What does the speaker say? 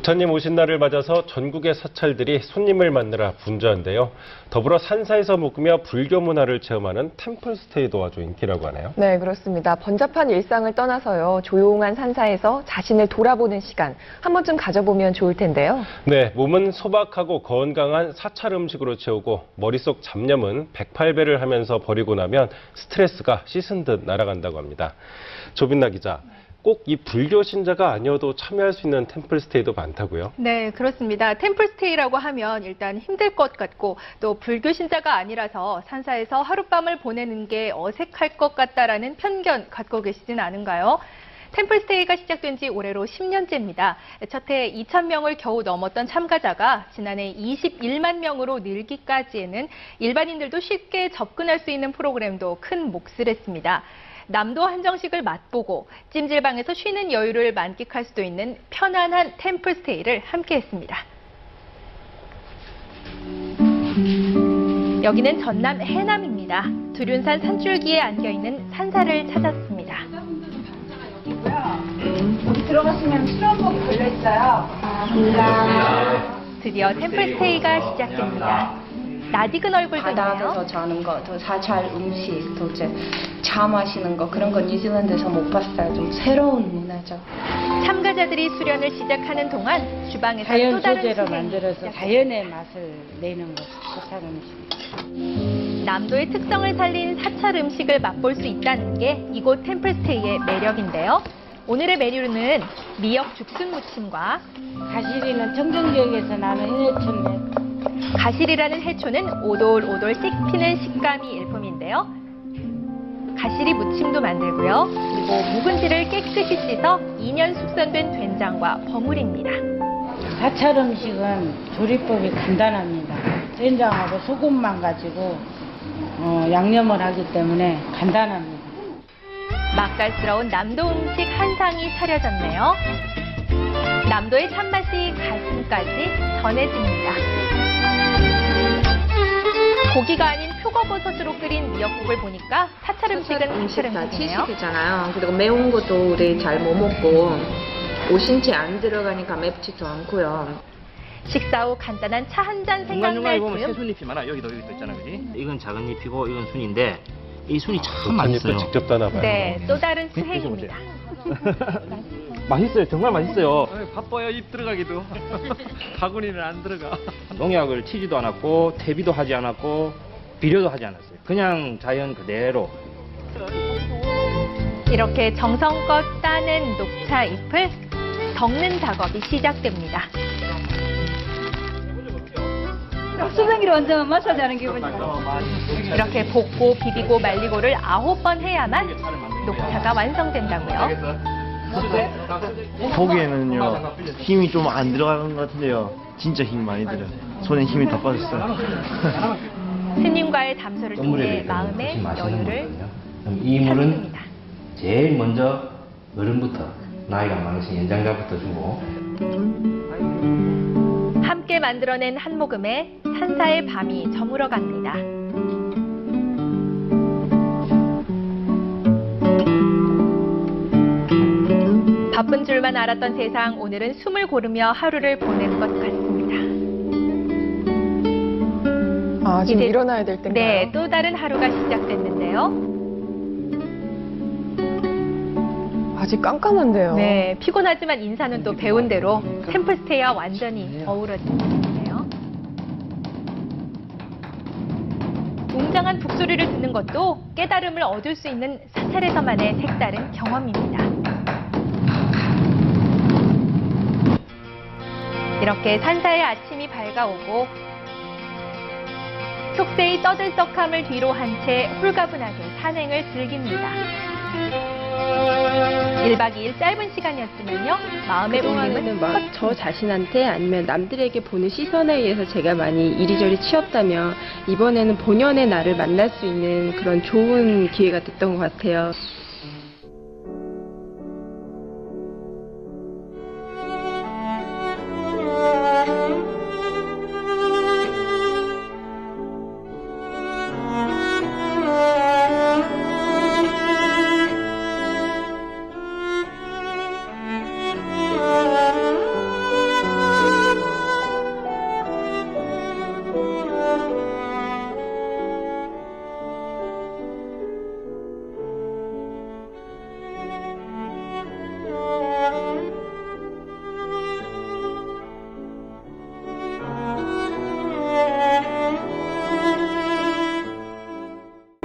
부처님 오신 날을 맞아서 전국의 사찰들이 손님을 만나러 분주한데요. 더불어 산사에서 묵으며 불교 문화를 체험하는 템플스테이도 아주 인기라고 하네요. 네, 그렇습니다. 번잡한 일상을 떠나서요. 조용한 산사에서 자신을 돌아보는 시간 한 번쯤 가져보면 좋을 텐데요. 네, 몸은 소박하고 건강한 사찰 음식으로 채우고 머릿속 잡념은 108배를 하면서 버리고 나면 스트레스가 씻은 듯 날아간다고 합니다. 조빈나 기자, 꼭 이 불교 신자가 아니어도 참여할 수 있는 템플스테이도 많다고요? 네, 그렇습니다. 템플스테이라고 하면 일단 힘들 것 같고 또 불교 신자가 아니라서 산사에서 하룻밤을 보내는 게 어색할 것 같다라는 편견 갖고 계시진 않은가요? 템플스테이가 시작된 지 올해로 10년째입니다. 첫해 2,000명을 겨우 넘었던 참가자가 지난해 21만 명으로 늘기까지에는 일반인들도 쉽게 접근할 수 있는 프로그램도 큰 몫을 했습니다. 남도 한정식을 맛보고 찜질방에서 쉬는 여유를 만끽할 수도 있는 편안한 템플 스테이를 함께 했습니다. 여기는 전남 해남입니다. 두륜산 산줄기에 안겨 있는 산사를 찾았습니다. 여기 들어가시면 수영복이 걸려 있어요. 드디어 템플 스테이가 시작됩니다. 낯익은 얼굴도 바다에서 있네요. 자는 거, 또 사찰 음식, 또 이제 차 마시는 거 그런 거 뉴질랜드에서 못 봤어요. 좀 새로운 문화죠. 참가자들이 수련을 시작하는 동안 주방에서 자연 또 다른 소재로 만들어서 시작됩니다. 자연의 맛을 내는 것 사찰 음식. 남도의 특성을 살린 사찰 음식을 맛볼 수 있다는 게 이곳 템플스테이의 매력인데요. 오늘의 메뉴는 미역 죽순 무침과 가시리는 청정 지역에서 나는 해초인데 가시리라는 해초는 오돌오돌 씹히는 식감이 일품인데요. 가시리 무침도 만들고요. 그리고 묵은지를 깨끗이 씻어 2년 숙성된 된장과 버무립니다. 사찰 음식은 조리법이 간단합니다. 된장하고 소금만 가지고 어, 양념을 하기 때문에 간단합니다. 맛깔스러운 남도 음식 한 상이 차려졌네요. 남도의 참맛이 가슴까지 전해집니다. 고기가 아닌 표고버섯으로 끓인 미역국을 보니까 사찰 음식은 음식 사찰 다 음식이네요. 채식이잖아요. 그리고 매운 것도 우리 잘 못 먹고 오신채 안 들어가니까 맵지도 않고요. 식사 후 간단한 차 한 잔 생각날 보면 새순잎이 많아. 여기도 여기도 있잖아, 그지? 이건 작은 잎이고 이건 순인데 이 순이 참 부처님도 맛있어요. 직접 따나 봐요. 네, 또 다른 수행입니다. 맛있어요, 정말 맛있어요. 바빠요, 입 들어가기도. 바구니는 안 들어가. 농약을 치지도 않았고 퇴비도 하지 않았고 비료도 하지 않았어요. 그냥 자연 그대로 이렇게 정성껏 따낸 녹차 잎을 덮는 작업이 시작됩니다. 수성이로 완전 마사지 하는 기분이다. 이렇게 볶고 비비고 말리고를 아홉 번 해야만 녹차가 완성된다고요. 보기에는요 힘이 좀 안 들어가는 것 같은데요. 진짜 힘이 많이 들어요. 손에 힘이 다 빠졌어요. 스님과의 담소를 통해 마음의 여유를 이 물은. 제일 먼저 어른부터 나이가 많으신 연장자부터 주고. 함께 만들어낸 한 모금에 산사의 밤이 저물어 갑니다. 바쁜 줄만 알았던 세상 오늘은 숨을 고르며 하루를 보낸 것 같습니다. 아, 지금 이제- 일어나야 될 텐가요? 네, 또 다른 하루가 시작됐는데요. 아직 깜깜한데요. 네, 피곤하지만 인사는 또 배운 대로 템플스테이와 완전히 어우러지네요. 웅장한 북소리를 듣는 것도 깨달음을 얻을 수 있는 사찰에서만의 색다른 경험입니다. 이렇게 산사의 아침이 밝아오고 촉새의 떠들썩함을 뒤로 한 채 홀가분하게 산행을 즐깁니다. 1박 2일 짧은 시간이었으면요. 마음의 울림은 막 저 자신한테 아니면 남들에게 보는 시선에 의해서 제가 많이 이리저리 치였다면 이번에는 본연의 나를 만날 수 있는 그런 좋은 기회가 됐던 것 같아요.